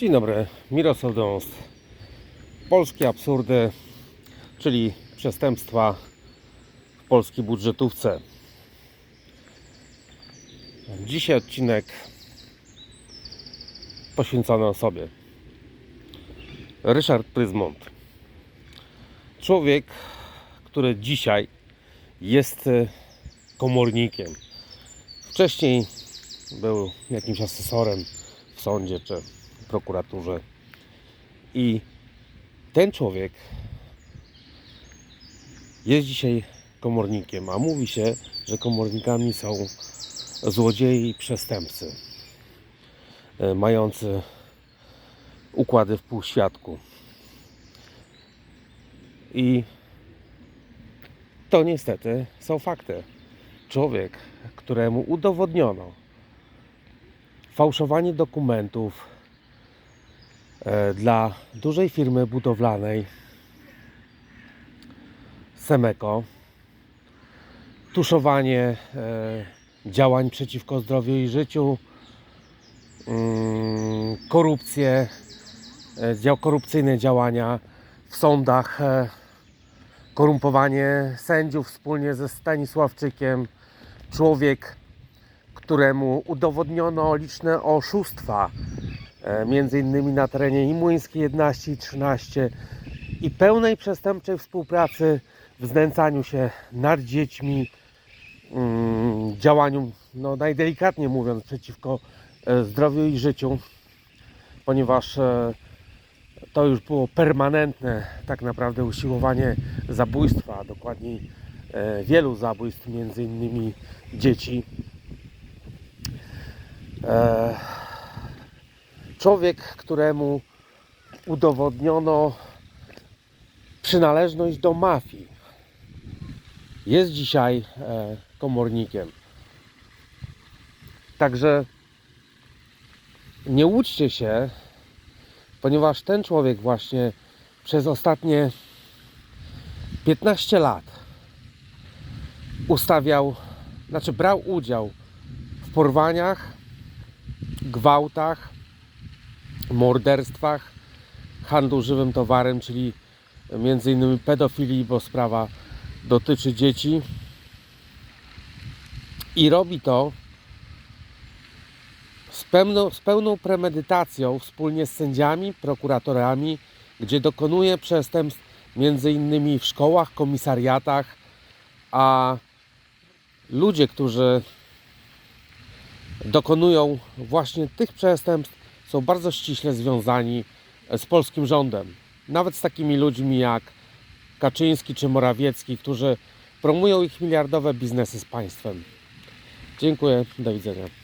Dzień dobry, Mirosław Dąs. Polskie absurdy, czyli przestępstwa w polskiej budżetówce. Dzisiaj odcinek poświęcony osobie. Ryszard Pryzmont. Człowiek, który dzisiaj jest e, komornikiem. Wcześniej był jakimś asesorem w sądzie czy prokuraturze. I ten człowiek jest dzisiaj komornikiem, a mówi się, że komornikami są złodzieje i przestępcy e, mający układy w półświadku. I to niestety są fakty. Człowiek, któremu udowodniono fałszowanie dokumentów dla dużej firmy budowlanej Semeko, tuszowanie e, działań przeciwko zdrowiu i życiu, mm, korupcję, e, korupcyjne działania w sądach, e, korumpowanie sędziów wspólnie ze Stanisławczykiem, człowiek, któremu udowodniono liczne oszustwa, e, między innymi na terenie i Młyńskiej 11 i 13 i pełnej przestępczej współpracy w znęcaniu się nad dziećmi, mm, działaniu, no najdelikatniej mówiąc, przeciwko e, zdrowiu i życiu, ponieważ e, to już było permanentne tak naprawdę usiłowanie zabójstwa, a dokładniej e, wielu zabójstw, między innymi dzieci. E, człowiek, któremu udowodniono przynależność do mafii, jest dzisiaj e, komornikiem. Także nie łudźcie się, ponieważ ten człowiek właśnie przez ostatnie 15 lat ustawiał, znaczy brał udział w porwaniach, gwałtach, morderstwach, handlu żywym towarem, czyli między innymi pedofilii, bo sprawa dotyczy dzieci. I robi to z pełną, z pełną premedytacją wspólnie z sędziami, prokuratorami, gdzie dokonuje przestępstw między innymi w szkołach, komisariatach, a ludzie, którzy dokonują właśnie tych przestępstw, są bardzo ściśle związani z polskim rządem. Nawet z takimi ludźmi jak Kaczyński czy Morawiecki, którzy promują ich miliardowe biznesy z państwem. Dziękuję, do widzenia.